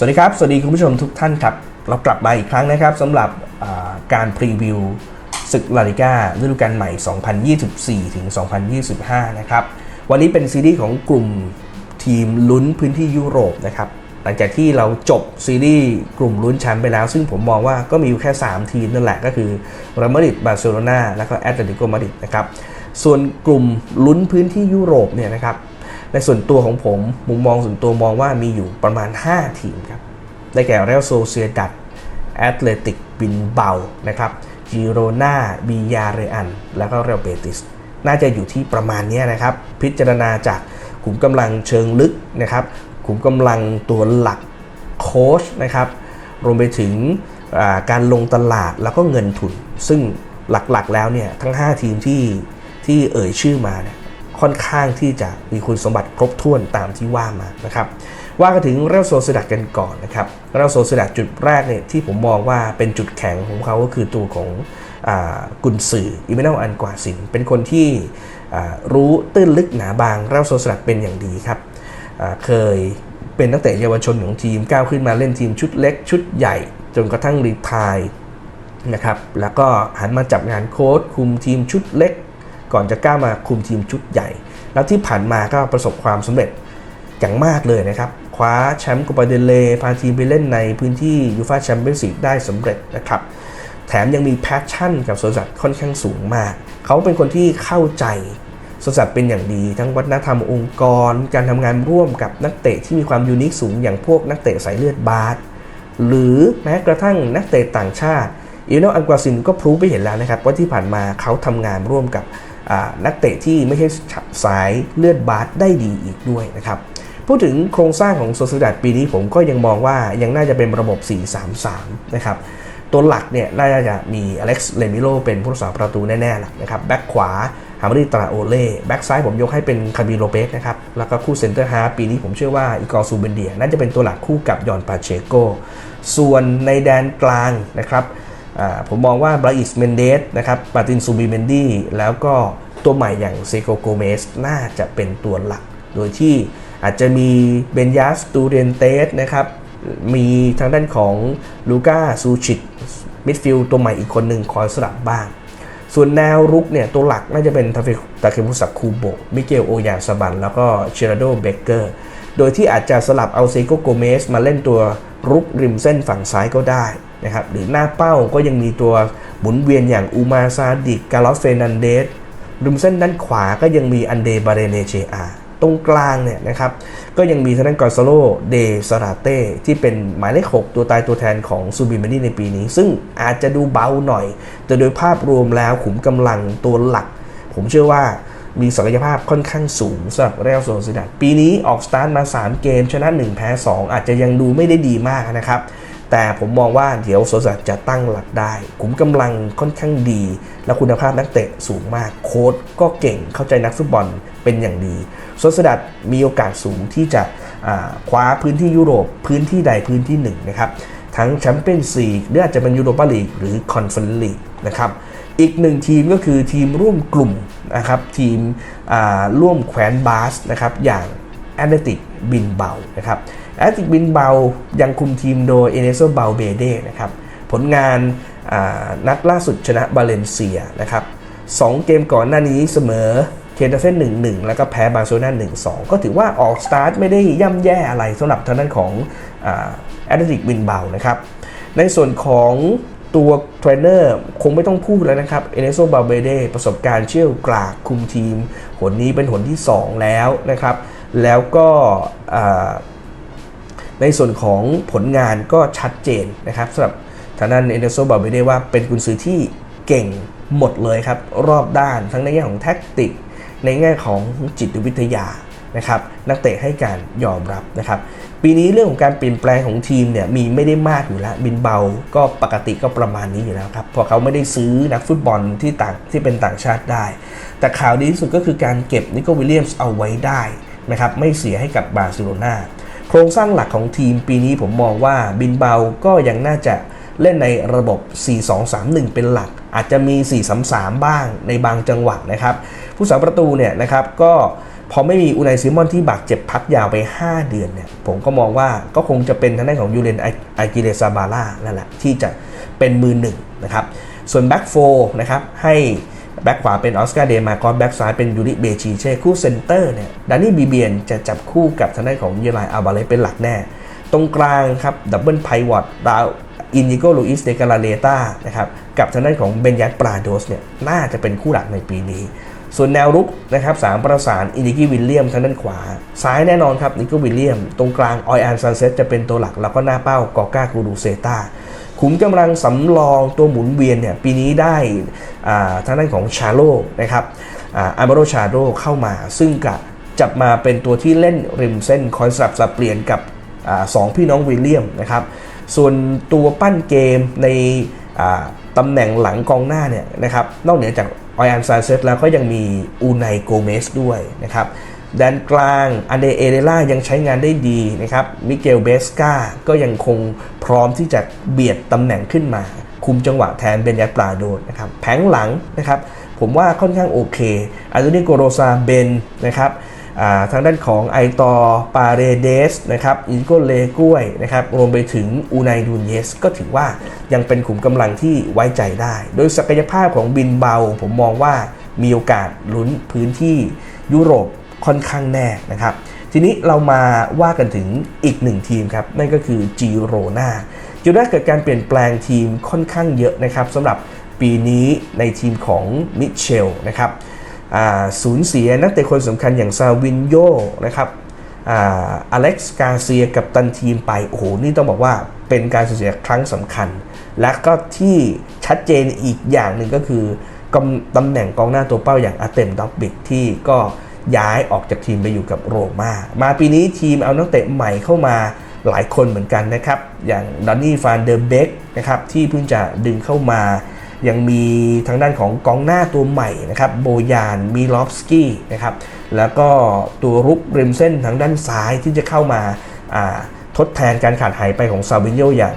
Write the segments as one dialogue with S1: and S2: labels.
S1: สวัสดีครับ สวัสดีคุณผู้ชมทุกท่านครับ เรากลับมาอีกครั้งนะครับสำหรับการพรีวิวศึกลาลิก้าฤดูกาลใหม่ 2024 ถึง 2025 นะครับ วันนี้เป็นซีรีส์ของกลุ่มทีมลุ้นพื้นที่ยุโรปนะครับ หลังจากที่เราจบซีรีส์กลุ่มลุ้นแชมป์ไปแล้ว ซึ่งผมมองว่าก็มีอยู่แค่ 3 ทีมนั่นแหละก็คือเรอัลมาดริดบาร์เซโลนาและก็แอตเลติโกมาดริดนะครับ ส่วนกลุ่มลุ้นพื้นที่ยุโรปเนี่ยนะครับ ในส่วนตัวของผมมุมมองส่วนตัวมองว่ามีอยู่ประมาณ 5 ทีมครับ ได้แก่เรอัลโซเซียดัดแอตเลติกบินเบานะครับจิโรนาบียาเรอัน แล้วก็เรอัลเบติส น่าจะอยู่ที่ประมาณนี้นะครับ พิจารณาจากขุมกำลังเชิงลึกนะครับขุมกำลังตัวหลักโค้ชนะครับ รวมไปถึงการลงตลาดแล้วก็เงินทุน ซึ่งหลักๆแล้วเนี่ยทั้ง 5 ทีมที่ที่เอ่ยชื่อมาเนี่ย ค่อนข้างที่จะมีคุณสมบัติครบถ้วนตามที่ว่ามานะครับว่ากันถึงเรอัลโซเซดัดกันก่อนนะครับเรอัลโซเซดัดจุดแรกเนี่ยที่ผมมองว่าเป็นจุดแข็งของเขาก็คือตัวของอกุนซืออิเมนอลอันกวาซินเป็นคนที่รู้ตื้นลึกหนาบางเรอัลโซเซดัดเป็นอย่างดีครับเคยเป็นนักเตะเยาวชนของทีมก้าวขึ้นมาเล่นทีมชุดเล็กชุดใหญ่ จนกระทั่งรีทายนะครับแล้วก็หันมาจับงานโค้ชคุมทีมชุดเล็ก ก่อนจะก้าวมาคุมทีมชุดใหญ่ แล้วที่ผ่านมาก็ประสบความสำเร็จอย่างมากเลยนะครับ คว้าแชมป์โกปาเดเลพาทีมไปเล่นในพื้นที่ยูฟาแชมเปี้ยนส์ลีกได้สำเร็จนะครับ แถมยังมีแพชชั่นกับสวนสัตว์ค่อนข้างสูงมาก เขาเป็นคนที่เข้าใจสวนสัตว์เป็นอย่างดี ทั้งวัฒนธรรมองค์กร การทำงานร่วมกับนักเตะที่มีความยูนิคสูงอย่างพวกนักเตะสายเลือดบาสหรือแม้กระทั่งนักเตะต่างชาติอีโนอังกวาซินก็พรูฟไปเห็นแล้วนะครับว่าที่ผ่านมาเขาทำงานร่วมกับ นักเตะที่ไม่ใช่สายเลือดบาสได้ดีอีกด้วยนะครับพูดถึงโครงสร้างของโซซิดัดปีนี้ผมก็ยังมองว่ายังน่าจะเป็นระบบ 4-3-3 นะครับตัวหลักเนี่ยน่าจะมีอเล็กซ์เลมิโลเป็นผู้รักษาประตูแน่ๆหละนะครับแบ็คขวาฮาร์มารีตราโอเล่แบ็คซ้ายผมยกให้เป็นคาบิโลเปสนะครับ แล้วก็คู่เซนเตอร์ฮาปีนี้ผมเชื่อว่าอีกอร์ซูเบนเดียน่าจะเป็นตัวหลักคู่กับยอนปาเชโก ส่วนในแดนกลางนะครับ ผมมองว่าบราอิสเมนเดสนะครับปาตินซูบิเมนดี้แล้วก็ตัวใหม่อย่างเซโกโกเมสน่าจะเป็นตัวหลัก โดยที่อาจจะมีเบนยาสตูเรนเตสนะครับมีทางด้านของลูก้าซูชิตมิดฟิลด์ตัวใหม่อีกคนหนึ่งคอยสลับบ้าง ส่วนแนวรุกเนี่ยตัวหลักน่าจะเป็นทาเฟตาเคมุสักคูโบะมิเกลโอยาสบัน แล้วก็เชราโดเบเกอร์ โดยที่อาจจะสลับเอาเซโกโกเมสมาเล่นตัวรุกริมเส้นฝั่งซ้ายก็ได้ นะครับหรือหน้าเป้าก็ยังมีตัวหมุนเวียนอย่างอูมาซาดิก กาลอสเฟนันเดสริมเส้นด้านขวาก็ยังมีอันเดบาเรเนเจอาตรงกลางเนี่ยนะครับก็ยังมีทางด้านกอร์ซโลเดสราเต้ที่เป็นหมายเลข 6 ตัวตายตัวแทนของซูบิเมนี่ในปีนี้ ซึ่งอาจจะดูเบาหน่อย แต่โดยภาพรวมแล้วขุมกำลังตัวหลัก ผมเชื่อว่ามีศักยภาพค่อนข้างสูงสำหรับเรอัลโซซิดาดปีนี้ออกสตาร์ทมา 3 เกม ชนะ 1 แพ้ 2 อาจจะยังดูไม่ได้ดีมากนะครับ แต่ผมมองว่าเดี๋ยวโซซัจะตั้งหลักได้ขุมกำลังค่อนข้างดี และคุณภาพนักเตะสูงมาก โค้ดก็เก่งเข้าใจนักฟุตบอลเป็นอย่างดีโซซัดมีโอกาสสูงที่จะคว้าพื้นที่ยุโรปพื้นที่ใดพื้นที่หนึ่งนะครับทั้งแชมเปี้ยนส์ลีกหรืออาจจะเป็นยูโรปาลีกหรือคอนเฟอเรนซ์ลีกนะครับอีกหนึ่งทีมก็คือทีมร่วมกลุ่มนะครับทีมร่วมแขวนบาสนะครับอย่างแอตเลติกบินเบานะครับแอตติกบินเบายังคุมทีมโดยเอเนโซเบาเบเดนะครับผลงานนัดล่าสุดชนะบาเลนเซียนะครับสองเกมก่อนหน้านี้เสมอเคเดเฟน1-1 แล้วก็แพ้บาร์เซโลนา1-2 ก็ถือว่าออกสตาร์ทไม่ได้ย่ำแย่อะไรสำหรับทางด้านของแอตเลติกบินเบานะครับ ในส่วนของตัวเทรนเนอร์คงไม่ต้องพูดแล้วนะครับ เอเนโซบาเบเดประสบการณ์เชี่ยวกรากคุมทีม หนนี้เป็นหนที่ 2 แล้วนะครับ แล้วก็ ในส่วนของผลงานก็ชัดเจนนะครับสำหรับทางด้านเอเนโซบาเบเดว่าเป็นกุนซือที่เก่งหมดเลยครับ รอบด้านทั้งในแง่ของแท็กติก ในแง่ของจิตวิทยานะครับนักเตะให้การยอมรับนะครับ ปีนี้เรื่องของการเปลี่ยนแปลงของทีมเนี่ยมีไม่ได้มากอยู่แล้ว บินเบาก็ปกติก็ประมาณนี้อยู่แล้วครับเพราะเขาไม่ได้ซื้อนักฟุตบอลที่ต่างที่เป็นต่างชาติได้ แต่ข่าวดีที่สุดก็คือการเก็บนิโคลวิลเลียมส์เอาไว้ได้นะครับไม่เสียให้กับบาร์เซโลนา โครงสร้างหลักของทีมปีนี้ผมมองว่าบินเบาก็ยังน่าจะเล่นในระบบ 4-2-3-1 เป็นหลัก อาจจะมี 4-3-3 บ้างในบางจังหวะนะครับ ผู้สาประตูเนี่ยนะครับก็พอไม่มีอูไนซิมอนที่บาดเจ็บพักยาวไป 5 เดือนเนี่ยผมก็มองว่าก็คงจะเป็นทางด้านของยูเรนไอกิเลซาบาร่านั่นแหละที่จะเป็นมือหนึ่งนะครับ ส่วนแบ็กโฟนะครับให้ แบ็กขวาเป็นออสการ์เดมากอนแบ็กซ้ายเป็นยูริเบชีเช่คู่เซนเตอร์เนี่ยดานี่บีเบียนจะจับคู่กับทางด้านของเยลายอาบาเลเป็นหลักแน่ ตรงกลางครับดับเบิลไพวอตดาวอินิโกลูอิสเดกาลาเลตานะครับกับทางด้านของเบนยัตปราโดสเนี่ยน่าจะเป็นคู่หลักในปีนี้ ส่วนแนวรุกนะครับสามประสานอินิกิวิลเลียมทางด้านขวา ซ้ายแน่นอนครับนิโกวิลเลียม ตรงกลางออยอันซันเซตจะเป็นตัวหลักแล้วก็หน้าเป้ากอก้ากูรูเซตา ขุมกำลังสำรองตัวหมุนเวียนเนี่ยปีนี้ได้อ่าทางด้านของชาโลนะครับอาร์มาโรชาโดเข้ามา ซึ่งกะจับมาเป็นตัวที่เล่นริมเส้นคอยสลับสับเปลี่ยนกับอสองพี่น้องวิลเลียมนะครับ ส่วนตัวปั้นเกมในตำแหน่งหลังกองหน้าเนี่ยนะครับ นอกเหนือจากออยอันซาเซตแล้วก็ยังมีอูไนโกเมสด้วยนะครับ แดนกลางอันเดเอเรล่ายังใช้งานได้ดีนะครับ มิเกลเบสกาก็ยังคงพร้อมที่จะเบียดตำแหน่งขึ้นมา คุมจังหวะแทนเบนยัตปลาโดนนะครับ แผงหลังนะครับ ผมว่าค่อนข้างโอเคอันโตนิโกโรซาเบนนะครับทางด้านของไอตอปาเรเดสนะครับอินโกเลกุ้ยนะครับรวมไปถึงอูไนดูนเยส ก็ถือว่ายังเป็นขุมกำลังที่ไว้ใจได้ โดยศักยภาพของบินเบา ผมมองว่ามีโอกาสลุ้นพื้นที่ยุโรป ค่อนข้างแน่นะครับ ทีนี้เรามาว่ากันถึงอีกหนึ่งทีมครับ นั่นก็คือจีโรนาจีโรนาเกิดการเปลี่ยนแปลงทีมค่อนข้างเยอะนะครับสำหรับปีนี้ในทีมของมิเชลนะครับสูญเสียนักเตะคนสำคัญอย่างซาวินโยนะครับอเล็กซ์กาเซียกับตันทีมไป โอ้โห นี่ต้องบอกว่าเป็นการสูญเสียครั้งสำคัญ และก็ที่ชัดเจนอีกอย่างหนึ่งก็คือตำแหน่งกองหน้าตัวเป้าอย่างอาเต็มด็อกบิกที่ก็ ย้ายออกจากทีมไปอยู่กับโรมามาปีนี้ทีมเอานักเตะใหม่เข้ามาหลายคนเหมือนกันนะครับ อย่างดอนนี่ฟานเดอร์เบกนะครับที่เพิ่งจะดึงเข้ามา ยังมีทางด้านของกองหน้าตัวใหม่นะครับโบยานมีลอฟสกี้นะครับแล้วก็ตัวรุกริมเส้นทางด้านซ้ายที่จะเข้ามาทดแทนการขาดหายไปของซาวินโยอย่าง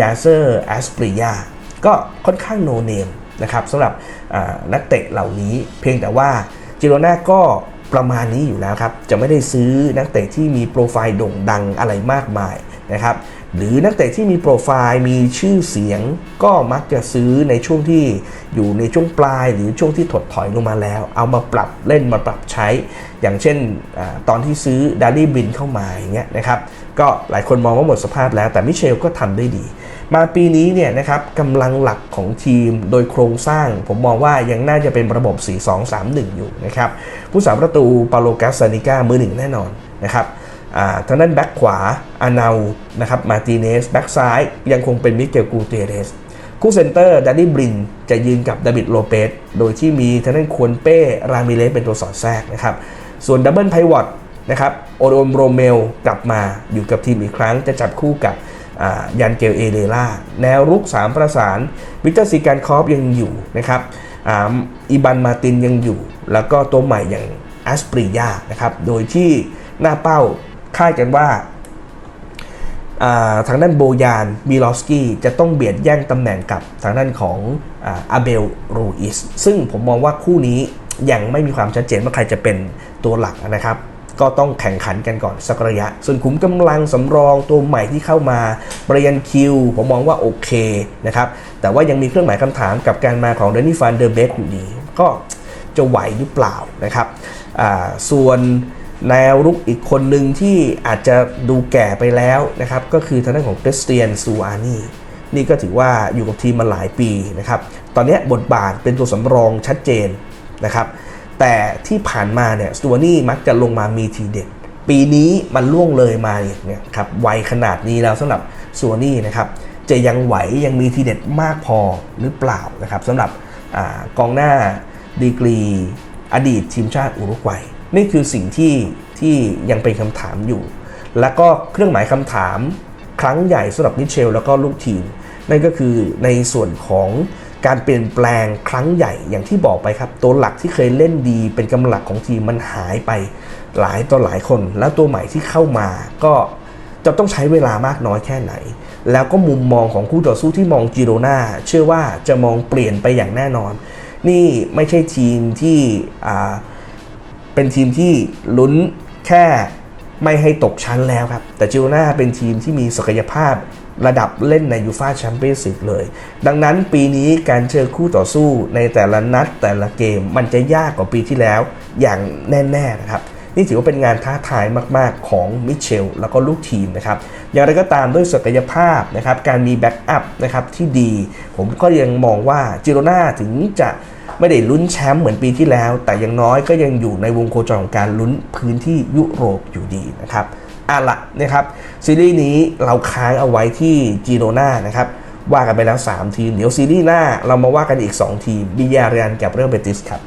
S1: ยาเซอร์แอสปริยาก็ค่อนข้างโนเนมนะครับสำหรับนักเตะเหล่านี้เพียงแต่ว่า จิโรนาก็ประมาณนี้อยู่แล้วครับ จะไม่ได้ซื้อนักเตะที่มีโปรไฟล์โด่งดังอะไรมากมายนะครับ หรือนักเตะที่มีโปรไฟล์มีชื่อเสียง ก็มักจะซื้อในช่วงที่อยู่ในช่วงปลาย หรือช่วงที่ถดถอยลงมาแล้ว เอามาปรับเล่นมาปรับใช้ อย่างเช่นอตอนที่ซื้อดารี่บินเข้ามาอย่างเงี้ยนะครับ ก็หลายคนมองว่าหมดสภาพแล้ว แต่มิเชลก็ทำได้ดี มาปีนี้เนี่ยนะครับกำลังหลักของทีมโดยโครงสร้าง ผมมองว่ายังน่าจะเป็นระบบ 4-2-3-1 อยู่นะครับผู้สาประตูปาโลกัสานิก้ามือหนึ่งแน่นอนนะครับอ่าทางด้านแบ็คขวาอานานะครับมาติเนสแบ็คซ้ายยังคงเป็นมิเกลกูเตเรสคู่เซนเตอร์ดานนี่บรินจะยืนกับดาวิดโลเปสโดยที่มีทางด้านควนเป้รามิเลสเป็นตัวสอดแทรกนะครับส่วนดับเบิลไพวอตนะครับโอโดมโรเมลกลับมาอยู่กับทีมอีกครั้งจะจับคู่กับ ยันเกลเอเลล่าแนวรุก 3 ประสานวิกเตอร์ซีการคอฟยังอยู่นะครับอ,อีบันมาตินยังอยู่ แล้วก็ตัวใหม่อย่างแอสปริยานะครับโดยที่หน้าเป้าคาดกันว่าอ่าทางด้านโบยานมิลอสกี้จะต้องเบียดแย่งตำแหน่งกับทางด้านของอาเบลรูอิสซึ่งผมมองว่าคู่นี้ยังไม่มีความชัดเจนว่าใครจะเป็นตัวหลักนะครับ ก็ต้องแข่งขันกันก่อนสักระยะ ส่วนขุมกำลังสำรองตัวใหม่ที่เข้ามาบริยันคิวผมมองว่าโอเคนะครับแต่ว่ายังมีเครื่องหมายคำถามกับการมาของเดนนี่ฟานเดอร์เบกอยู่ดี ก็จะไหวหรือเปล่านะครับส่วนแนวรุกอีกคนหนึ่งที่อาจจะดูแก่ไปแล้วนะครับ ก็คือทางด้านของคริสเตียนซูอานีนี่ก็ถือว่าอยู่กับทีมมาหลายปีนะครับ ตอนนี้บทบาทเป็นตัวสำรองชัดเจนนะครับ แต่ที่ผ่านมาเนี่ยซูอานีมักจะลงมามีทีเด็ด ปีนี้มันล่วงเลยมาเนี่ยครับวัยขนาดนี้แล้วสำหรับซูอานีนะครับจะยังไหวยังมีทีเด็ดมากพอหรือเปล่านะครับสำหรับอกองหน้าดีกรีอดีตทีมชาติอุรุกวัย นี่คือสิ่งที่ที่ยังเป็นคำถามอยู่ และก็เครื่องหมายคำถามครั้งใหญ่สำหรับมิเชล แล้วก็ลูกทีม นั่นก็คือในส่วนของ การเปลี่ยนแปลงครั้งใหญ่อย่างที่บอกไปครับ ตัวหลักที่เคยเล่นดีเป็นกำลังหลักของทีมมันหายไปหลายต่อหลายคน แล้วตัวใหม่ที่เข้ามาก็จะต้องใช้เวลามากน้อยแค่ไหน แล้วก็มุมมองของคู่ต่อสู้ที่มองจิโรนาเชื่อว่าจะมองเปลี่ยนไปอย่างแน่นอน นี่ไม่ใช่ทีมที่เป็นทีมที่ลุ้นแค่ ไม่ให้ตกชั้นแล้วครับ แต่จิโรนาเป็นทีมที่มีศักยภาพระดับเล่นในยูฟาแชมเปี้ยนส์ลีกเลย ดังนั้นปีนี้การเจอคู่ต่อสู้ในแต่ละนัดแต่ละเกมมันจะยากกว่าปีที่แล้วอย่างแน่ๆนะครับนี่ถือว่าเป็นงานท้าทายมากๆของมิเชลแล้วก็ลูกทีมนะครับ อย่างไรก็ตามด้วยศักยภาพนะครับ การมีแบ็กอัพนะครับที่ดี ผมก็ยังมองว่าจิโรนาถึงจะ ไม่ได้ลุ้นแชมป์เหมือนปีที่แล้ว แต่อย่างน้อยก็ยังอยู่ในวงโคจรของการลุ้นพื้นที่ยุโรปอยู่ดีนะครับอะละนะครับซีรีส์นี้เราค้างเอาไว้ที่จีโรนานะครับว่ากันไปแล้ว 3 ทีม เดี๋ยวซีรีส์หน้าเรามาว่ากันอีก 2 ทีมบิยาเรียนกับเรอัลเบติสครับ